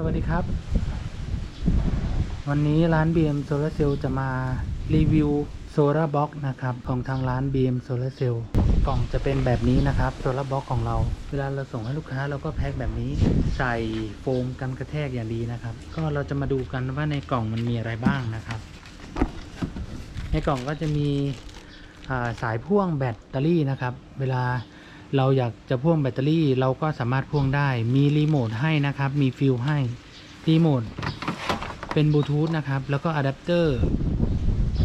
สวัสดีครับ วันนี้ร้าน BM Solar Cell จะมารีวิว Solar Box นะครับ ของทางร้าน BM Solar Cell กล่องจะเป็นแบบนี้นะครับ Solar Box ของเรา เวลาเราส่งให้ลูกค้าเราก็แพ็คแบบนี้ ใส่โฟมกันกระแทกอย่างดีนะครับ ก็เราจะมาดูกันว่าในกล่องมันมีอะไรบ้างนะครับ ในกล่องก็จะมีสายพ่วงแบตเตอรี่นะครับ เวลา เราอยากจะพ่วงแบตเตอรี่เราก็สามารถพ่วงได้ มีรีโมทให้นะครับ มีฟิลให้ รีโมทเป็นบลูทูธนะครับ แล้วก็อะแดปเตอร์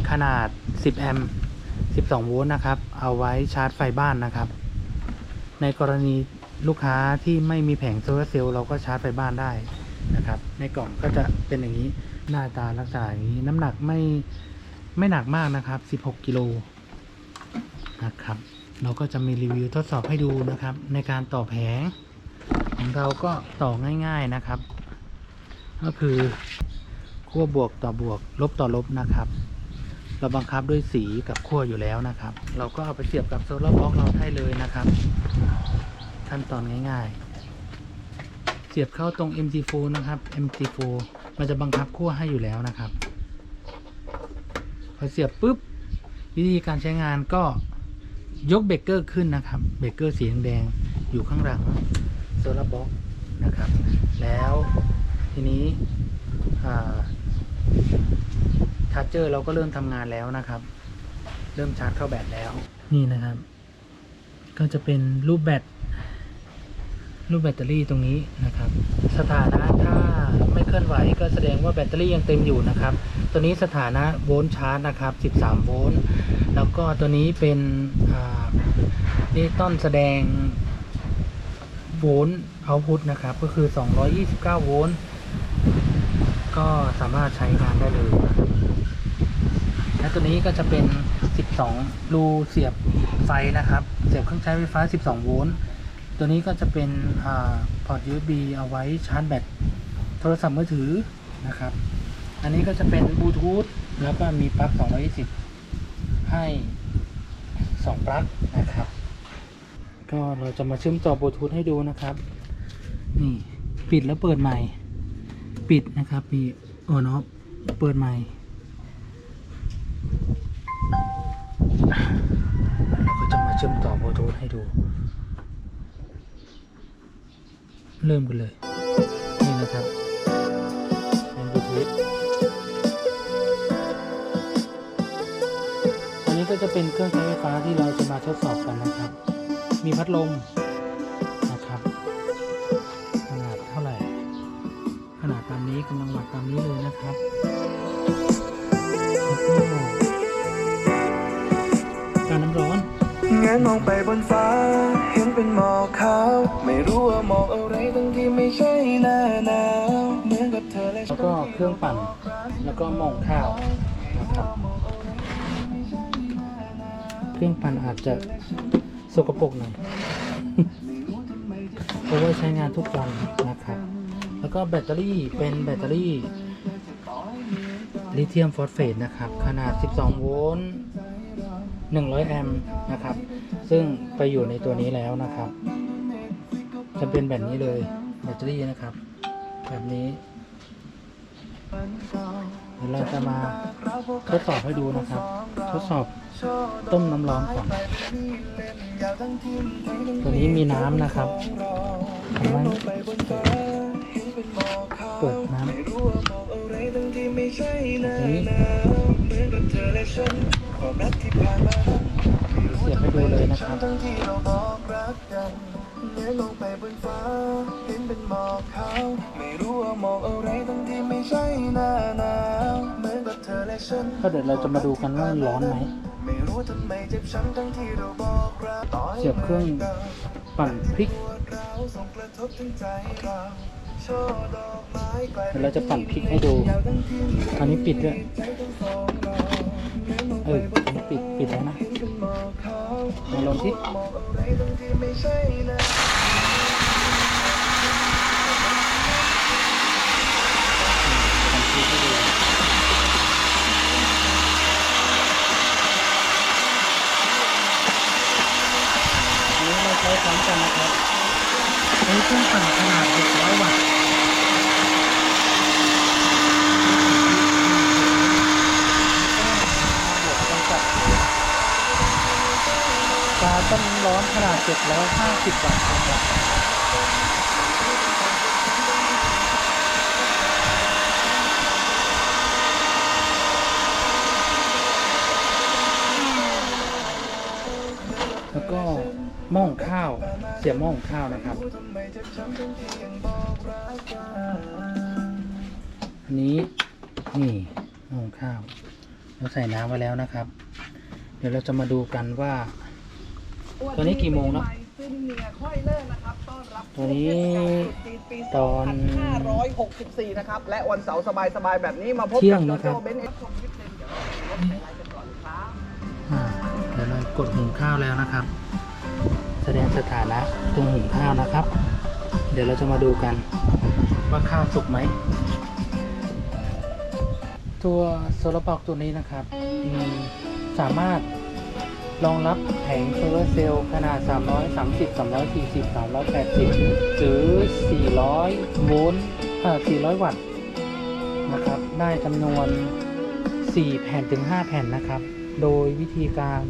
ขนาด 10 แอมป์ 12 โวลต์นะครับ เอาไว้ชาร์จไฟบ้านนะครับ ในกรณีลูกค้าที่ไม่มีแผงโซลาร์เซลล์เราก็ชาร์จไฟบ้านได้นะครับ ในกล่องก็จะเป็นอย่างนี้ หน้าตาลักษณะอย่างนี้ น้ำหนักไม่ไม่หนักมากนะครับ 16 กิโลนะครับ เราก็จะมีรีวิวทดสอบให้ดูนะครับ ในการต่อแผงของเราก็ต่อง่าย ๆนะครับ ก็คือขั้วบวกต่อบวก ลบต่อลบนะครับ เราบังคับด้วยสีกับขั้วอยู่แล้วนะครับ เราก็เอาไปเสียบกับโซลาร์บล็อกเราได้เลยนะครับ ขั้นตอนง่าย ๆ เสียบเข้าตรง MT4 นะครับ MT4 มันจะบังคับขั้วให้อยู่แล้วนะครับพอเสียบปุ๊บวิธีการใช้งานก็ ยกเบรกเกอร์ขึ้นนะครับ เบรกเกอร์สีแดงอยู่ข้างหลังโซลาร์บล็อกนะครับ แล้วทีนี้ชาร์จเจอร์เราก็เริ่มทำงานแล้วนะครับ เริ่มชาร์จเข้าแบตแล้ว นี่นะครับ ก็จะเป็นรูปแบตรูปแบตเตอรี่ตรงนี้นะครับ สถานะถ้า ไม่เคลื่อนไหวก็แสดงว่าแบตเตอรี่ยังเต็มอยู่นะครับ ตัวนี้สถานะโวลต์ชาร์จนะครับ 13 โวลต์ แล้วก็ตัวนี้เป็นดิจิตอลแสดงโวลต์เอาพุทนะครับ ก็คือ 229 โวลต์ ก็สามารถใช้งานได้เลย และตัวนี้ก็จะเป็น 12 รูเสียบไฟนะครับ เสียบเครื่องใช้ไฟฟ้า 12 โวลต์ ตัวนี้ก็จะเป็นอพอร์ต USB เอาไว้ชาร์จแบต โทรศัพท์มือถือนะครับ อันนี้ก็จะเป็นบลูทูธแล้วก็มีปลั๊ก 220 ให้ 2 ปลั๊กนะครับ ก็เราจะมาเชื่อมต่อบลูทูธให้ดูนะครับ นี่ปิดแล้วเปิดใหม่ ปิดนะครับมีออนอฟเปิดใหม่เราก็จะมาเชื่อมต่อบลูทูธให้ดู เริ่มกันเลย นี่นะครับ ก็จะเป็นเครื่องใช้ไฟฟ้าที่เราจะมาทดสอบกันนะครับ มีพัดลมนะครับ ขนาดเท่าไหร่ ขนาดตามนี้กำลังวัดตามนี้เลยนะครับแล้วก็การน้ำร้อนแงนมองไปบนฟ้า เห็นเป็นหมอกขาว ไม่รู้ว่าหมอกอะไรทั้งที่ไม่ใช่หน้าหนาวเหมือนกับเธอและแล้วก็เครื่องปั่น แล้วก็หม้องข้าวนะครับเค รื่องปั่นอาจจะสกปรกหน่อย เพราะว่าใช้งานทุกวันนะครับ แล้วก็แบตเตอรี่เป็นแบตเตอรี่ลิเธียมฟอสเฟตนะครับ ขนาด 12 โวลต์ 100 แอมป์นะครับ ซึ่งไปอยู่ในตัวนี้แล้วนะครับ จะเป็นแบบนี้เลยแบตเตอรี่นะครับ แบบนี้เดี๋ยวเราจะมาทดสอบให้ดูนะครับ ทดสอบ ต้มน้ำร้อนก่อน ตัวนี้มีน้ำนะครับผมว่าเปิดน้ำไม่รู้ว่าหมอกอะไรทั้งที่ไม่ใช่หน้าตัวนี้หนาวเหมือนกับเธอและฉันความรักที่ผ่านมาเสียบให้ดูเลยนะครับเลื้อยลงไปบนฟ้าเห็นเป็นหมอกขาวไม่รู้ว่าหมอกอะไรทั้งที่ไม่ใช่หน้าหนาวเหมือนกับเธอและฉันก็เดี๋ยวเราจะมาดูกันว่าร้อนไหม ไม่รู้ทำไมเจ็บช้ำทั้งที่เราบอกรักต่อให้เสียบเครื่องปั่นพริกปวดร้าวส่งกระทบถึงใจเราช่อดอกไม้กลายเดี๋ยวเราจะปั่นพริกให้ดูยาวทั้งที่ตอนนี้ปิดด้วยใจทั้งสองเราเนื้อลงเอไปอบนปิด ปิดแล้วนะเห็นเป็นหมอกขาวมาลองที่ ว้พร้อมกันนะครับใช้เครื่องปั่นขนาด 600 วัตต์กาต้มร้อนขนาด 750 วัตต์ เสียบหม้อหุงข้าวนะครับทำไมเจ็บช้ำทั้งที่ยังบอกรักกันอันนี้นี่หม้อหุงข้าว เราใส่น้ำไว้แล้วนะครับ เดี๋ยวเราจะมาดูกันว่า ตอนนี้กี่โมงเนอะซึ่งเนียค่อยเลิกนะครับต้อนรับตอนนี้จีนปีตอน2564นะครับ และวันเสาร์สบายๆแบบนี้มาพบเที่ยกังบนะครับโจโจ้เบนซ์เอ็กซ์ชมคลิปเต็มเดี๋ยวเราไปรถไฮไลท์กันก่อนครับอ่าเดี๋ยวเรากดหุงข้าวแล้วนะครับ แสดงสถานะตรงหุงข้าวนะครับ เดี๋ยวเราจะมาดูกันว่าข้าวสุกไหม ตัวโซลาร์บอกตัวนี้นะครับสามารถรองรับแผงโซลาร์เซลล์ขนาด 330 340 380 หรือ 400 โวลต์เอ่อ400 วัตต์นะครับ ได้จำนวน 4 แผ่นถึง 5 แผ่นนะครับ โดยวิธีการ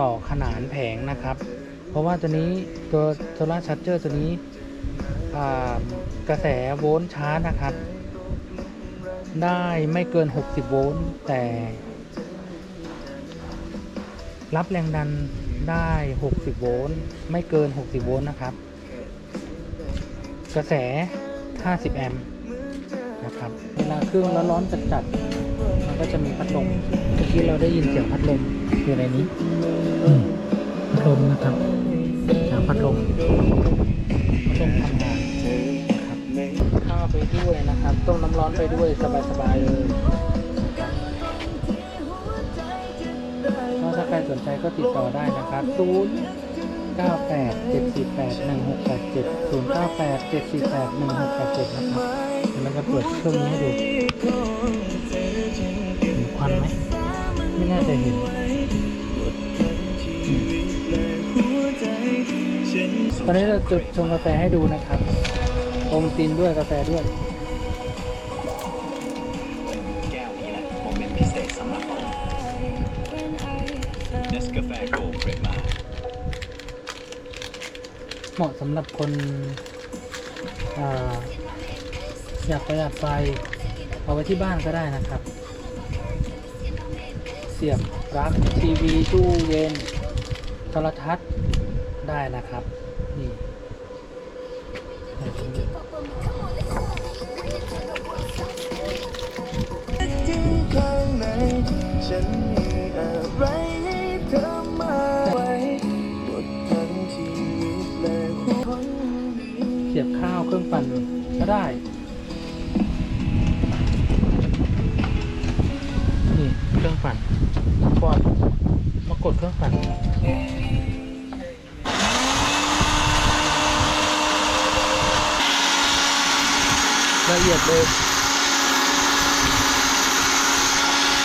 ต่อขนานแผงนะครับ เพราะว่าตัวนี้ตัวโซลาร์ชาร์เจอร์ตัวนี้กระแสโวลต์ชาร์จนะครับ ได้ไม่เกิน 60 โวลต์แต่ รับแรงดันได้ 60 โวลต์ไม่เกิน 60 โวลต์นะครับ กระแส 50 แอมป์นะครับเวลาเครื่องร้อนๆจัดๆมันก็จะมีพัดลมเมื่อกี้เราได้ยินเสียงพัดลมอยู่ในนี้ ครับเสียงพัดลมพัดลมทำงานครับข้าวไปด้วยนะครับ ต้มน้ำร้อนไปด้วยสบายๆเลยถ้าใครสนใจก็ติดต่อได้นะครับ0 98 748 1687 0 98 748 1687 นะครับเดี๋ยวเราจะเปิดเครื่องนี้ให้ดูเห็นควันไหมไม่น่าจะเห็น ตอนนี้เราจุดชงกาแฟให้ดูนะครับอมตินด้วยกาแฟด้วยแก้วนี้แหละโมเมนต์พิเศษสำหรับผมเนสกาแฟโกลเรมาเหมาะสำหรับคนออยากประหยัดไฟเอาไว้ที่บ้านก็ได้นะครับ เสียบปลั๊กทีวีตู้เย็นโทรทัศน์ ได้นะครับนี่เธอมาไว้หมดทั้งชีวิตและหัวคนดีเสียบข้าวเครื่องปั่นก็ได้นี่เครื่องปั่นกดมากดเครื่องปั่น ละเอียดเลย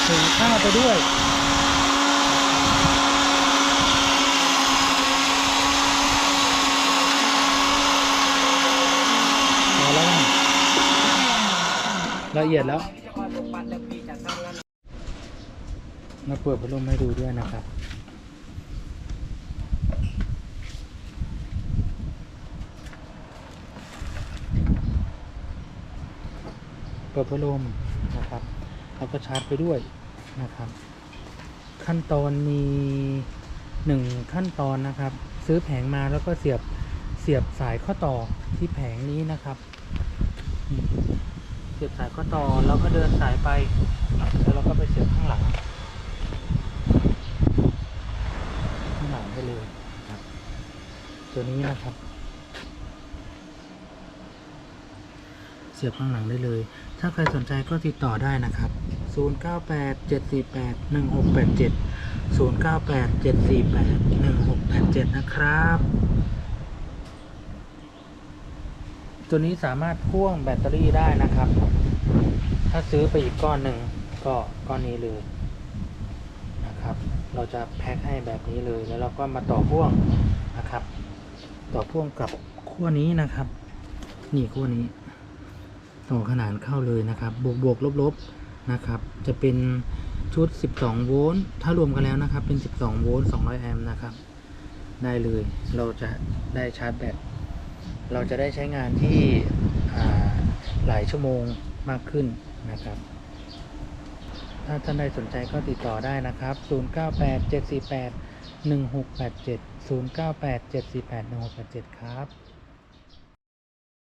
ถึงข้าวไปด้วยพอแล้วนะละเอียดแล้วจะมาตกปันแล้วปีจะทำงานมาเปิดพัดลมให้ดูด้วยนะครับ เปิดพัดลมนะครับแล้วก็ชาร์จไปด้วยนะครับ ขั้นตอนมีหนึ่งขั้นตอนนะครับ ซื้อแผงมาแล้วก็เสียบเสียบสายข้อต่อที่แผงนี้นะครับ เสียบสายข้อต่อแล้วก็เดินสายไปแล้วเราก็ไปเสียบข้างหลังข้างหลังไปเลยครับ ตัวนี้นะครับ เสียบข้างหลังได้เลย ถ้าใครสนใจก็ติดต่อได้นะครับ 098 748 1687 098 748 1687 นะครับ ตัวนี้สามารถพ่วงแบตเตอรี่ได้นะครับ ถ้าซื้อไปอีกก้อนหนึ่งก็ก้อนนี้เลยนะครับ เราจะแพ็คให้แบบนี้เลยแล้วเราก็มาต่อพ่วงนะครับ ต่อพ่วงกับขั้วนี้นะครับ นี่ขั้วนี้ ต่อขนานเข้าเลยนะครับ บวกบวกลบลบนะครับ จะเป็นชุด 12 โวลต์ ถ้ารวมกันแล้วนะครับ เป็น 12 โวลต์ 200 แอมป์นะครับ ได้เลย เราจะได้ชาร์จแบต เราจะได้ใช้งานที่หลายชั่วโมงมากขึ้นนะครับ ถ้าท่านใดสนใจก็ติดต่อได้นะครับ 098 748 1687 098 748 1687 ครับ